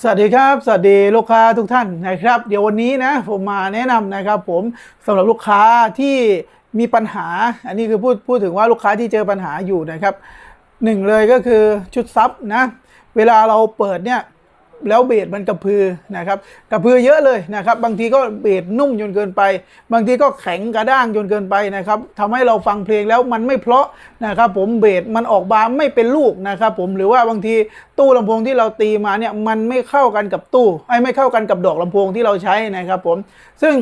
สวัสดีครับ สวัสดีลูกค้าทุกท่านนะครับ เดี๋ยววันนี้นะผมมาแนะนำนะครับ ผมสำหรับลูกค้าที่มีปัญหา อันนี้คือพูดพูดถึงว่าลูกค้าที่เจอปัญหาอยู่นะครับหนึ่งเลยก็คือชุดซับนะ เวลาเราเปิดเนี่ย แล้วเบสมันกระพือนะครับกระพือเยอะเลยนะครับ บางทีก็เบสนุ่มจนเกินไป บางทีก็แข็งกระด้างจนเกินไปนะครับทำให้เราฟังเพลงแล้วมันไม่เพราะนะครับ ผมเบสมันออกมาไม่เป็นลูกนะครับผมหรือว่าบางทีตู้ลำโพงที่เราตีมาเนี่ยมันไม่เข้ากันกับตู้ไอ้ไม่เข้ากันกับดอกลำโพงที่เราใช้นะครับผมซึ่ง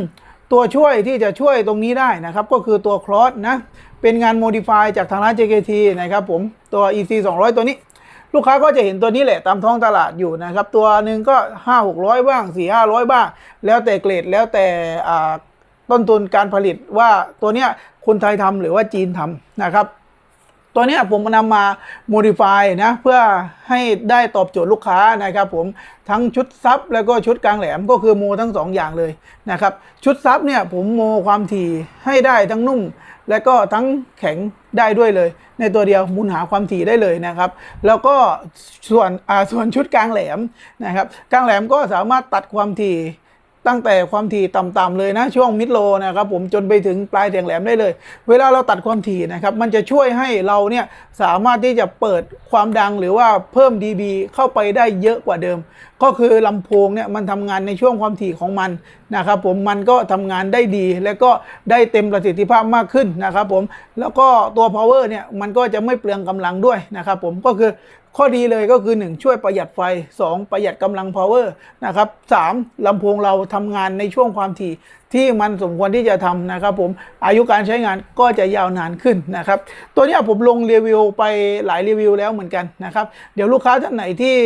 ตัวช่วยที่จะช่วยตรงนี้ได้นะครับ ก็คือตัวคลอสนะเป็นงานโมดิฟายจากทางร้าน JKT นะครับผมตัว EC 200 ตัวนี้ ลูกค้าก็จะเห็นตัวนี้แหละตามท้องตลาดอยู่นะครับ ตัวหนึ่งก็ห้าหกร้อยบ้างสี่ห้าร้อยบ้าง แล้วแต่เกรดแล้วแต่ต้นทุนการผลิตว่าตัวเนี้ยคนไทยทำหรือว่าจีนทำนะครับ ตัวนี้ผมนำมา modify นะเพื่อให้ได้ตอบโจทย์ลูกค้านะครับผมทั้งชุดซับแล้วก็ชุดกลางแหลมก็คือโมทั้งสองอย่างเลยนะครับชุดซับเนี่ยผมโมความถี่ให้ได้ทั้งนุ่ม และก็ทั้งแข็งได้ด้วยเลย ในตัวเดียวมุนหาความถี่ได้เลยนะครับ แล้วก็ส่วนอ่าส่วนชุดกลางแหลมนะครับกลางแหลมก็สามารถตัดความถี่ ตั้งแต่ความถี่ต่ำๆเลยนะ ช่วงมิดโลนะครับผมจนไปถึงปลายเสียงแหลมได้เลย เวลาเราตัดความถี่นะครับ มันจะช่วยให้เราเนี่ยสามารถที่จะเปิดความดังหรือว่าเพิ่ม dB เข้าไปได้เยอะกว่าเดิม ก็คือลำโพงเนี่ยมันทำงานในช่วงความถี่ของมันนะครับผมมันก็ทำงานได้ดี และก็ได้เต็มประสิทธิภาพมากขึ้นนะครับผมแล้วก็ตัว power เนี่ยมันก็จะไม่เปลืองกำลังด้วยนะครับผมก็คือ ข้อดีเลยก็คือ 1 ช่วยประหยัดไฟ 2 ประหยัดกำลัง power นะครับสามลำโพงเราทำงานในช่วงความถี่ที่มันสมควรที่จะทำนะครับผมอายุการใช้งานก็จะยาวนานขึ้นนะครับ ตัวนี้ผมลงรีวิวไปหลายรีวิวแล้วเหมือนกันนะครับ เดี๋ยวลูกค้าท่านไหนที่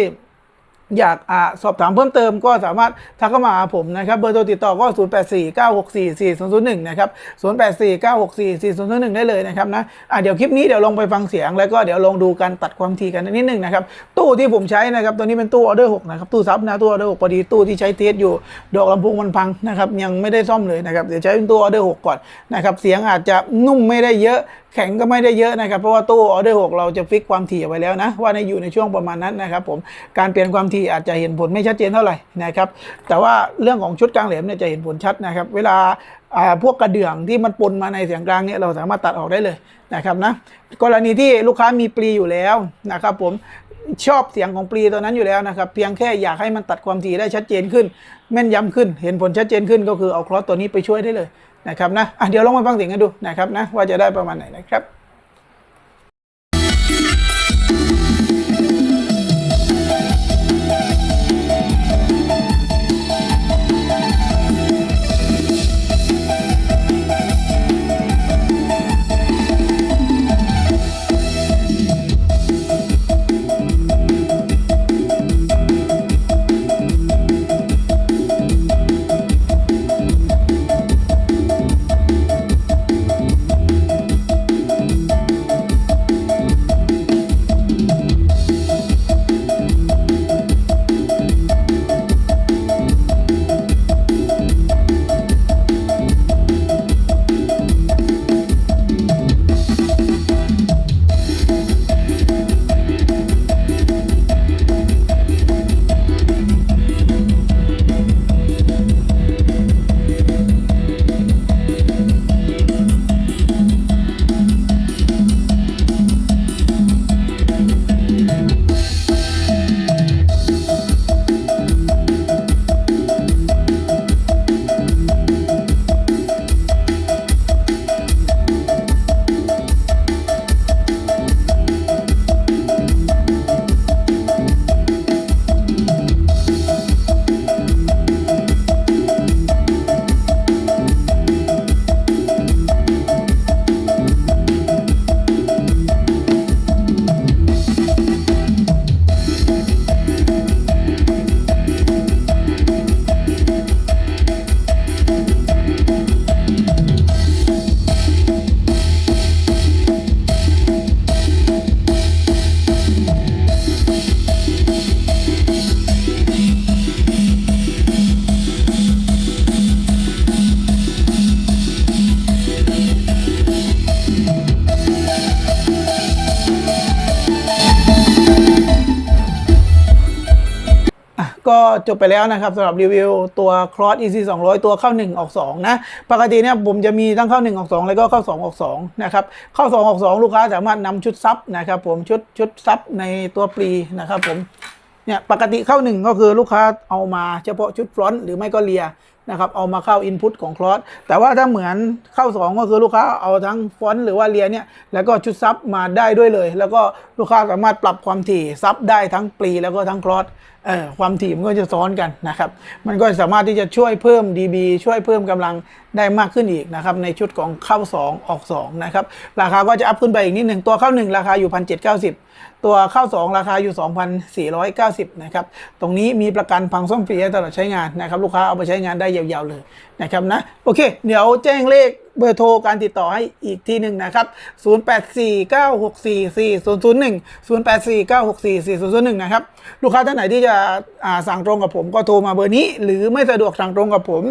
อยากอสอบถามเพิ่มเติมก็สามารถทักเข้ามาหาผมนะครับ เบอร์โทรติดต่อก็ 0 8 4 9 6 4 4 0 0 1 นะครับ 0 8 4 9 6 4 4 0 0 1 ได้เลยนะครับนะะเดี๋ยวคลิปนี้เดี๋ยวลองไปฟังเสียง แล้วก็เดี๋ยวลองดูการตัดความถี่กันนิดนึงนะครับ ตู้ที่ผมใช้นะครับตัวนี้เป็นตู้ออเดอร์6นะครับ ตู้ซับนะ ตู้ออเดอร์6พอดีตู้ที่ใช้เทสอยู่ ดอกลำโพงมันพังนะครับ ยังไม่ได้ซ่อมเลยนะครับ เดี๋ยวใช้เป็นตู้ออเดอร์6ก่อนนะครับ เสียงอาจจะนุ่มไม่ได้เยอะ แข็งก็ไม่ได้เยอะนะครับ เพราะว่าตู้ออเดอร์6เราจะฟิกความถี่เอาไว้แล้วนะ ว่าในอยู่ในช่วงประมาณนั้นนะครับผมการเปลี่ยนความถี่อาจจะเห็นผลไม่ชัดเจนเท่าไหร่นะครับแต่ว่าเรื่องของชุดกลางแหลมเนี่ยจะเห็นผลชัดนะครับ เวลาพวกกระเดื่องที่มันปนมาในเสียงกลางเนี่ยเราสามารถตัดออกได้เลยนะครับนะกรณีที่ลูกค้ามีปลีอยู่แล้วนะครับผมชอบเสียงของปลีตัวนั้นอยู่แล้วนะครับ เพียงแค่อยากให้มันตัดความถี่ได้ชัดเจนขึ้น แม่นยำขึ้น เห็นผลชัดเจนขึ้นก็คือเอาคลอสตัวนี้ไปช่วยได้เลย นะครับนะะเดี๋ยวลองมาฟังเสียงกันดูนะครับนะว่าจะได้ประมาณไหนนะครับ ก็จบไปแล้วนะครับสำหรับรีวิวตัว Cross EC 200 ตัวเข้า 1 ออก 2 นะ ปกติเนี่ยผมจะมีทั้งเข้า 1 ออก 2 แล้วก็เข้า 2 ออก 2 นะครับ เข้า 2 ออก 2 ลูกค้าสามารถนำชุดซับนะครับผมชุดชุดซับในตัวปรีนะครับผมเนี่ยปกติเข้าหนึ่งก็คือลูกค้าเอามาเฉพาะชุดฟรอนต์หรือไม่ก็เลียนะครับเอามาเข้า Input ของคลอสแต่ว่าถ้าเหมือนเข้า 2 ก็คือลูกค้าเอาทั้งฟอนต์หรือว่าเลียเนี่ยแล้วก็ชุดซับมาได้ด้วยเลย แล้วก็ลูกค้าสามารถปรับความถี่ซับได้ทั้งปรีแล้วก็ทั้งคลอส ความถี่มันก็จะซ้อนกันนะครับ มันก็สามารถที่จะช่วยเพิ่ม dB ช่วยเพิ่มกำลังได้มากขึ้นอีกนะครับในชุดของเข้า 2 ออก 2 นะครับ ราคาก็จะอัพขึ้นไปอีกนิดหนึ่งตัวเข้า 1 ราคาอยู่ 1,790 ตัวเข้า 2 ราคาอยู่ 2,490 นะครับ ตรงนี้มีประกันพังซ่อมฟรีตลอดใช้งานนะครับ ลูกค้าเอาไปใช้งานได้ยาวๆเลยนะครับนะโอเค เดี๋ยวแจ้งเลข เบอร์โทรการติดต่อให้อีกทีหนึ่งนะครับ 0849644001 0849644001 นะครับ ลูกค้าท่านไหนที่จะสั่งตรงกับผมก็โทรมาเบอร์นี้ หรือไม่สะดวกสั่งตรงกับผม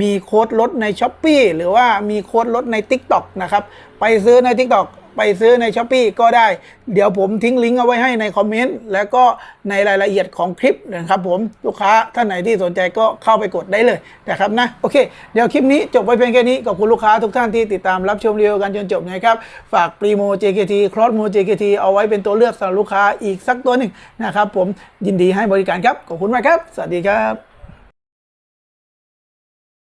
มีโค้ดลดใน s h อ p e e หรือว่ามีโค้ดลดใน TikTok นะครับ ไปซื้อใน TikTok ไปซื้อใน s h อ p e e ก็ได้ เดี๋ยวผมทิ้งลิงก์เอาไว้ให้ในคอมเมนต์แล้วก็ในรายละเอียดของคลิปนะครับผมลูกค้าท่านไหนที่สนใจก็เข้าไปกดได้เลยนะครับนะโอเค เดี๋ยวคลิปนี้จบไปเพียงแค่นี้ขอบคุณลูกค้าทุกท่านที่ติดตามรับชมรีวิวกันจนจบนะครับฝาก Primo JKT Cross Mo JKT เอาไว้เป็นตัวเลือกสำหรับลูกค้าอีกสักตัวหนึ่งนะครับผมยินดีให้บริการครับขอบคุณมากครับ สวัสดีครับ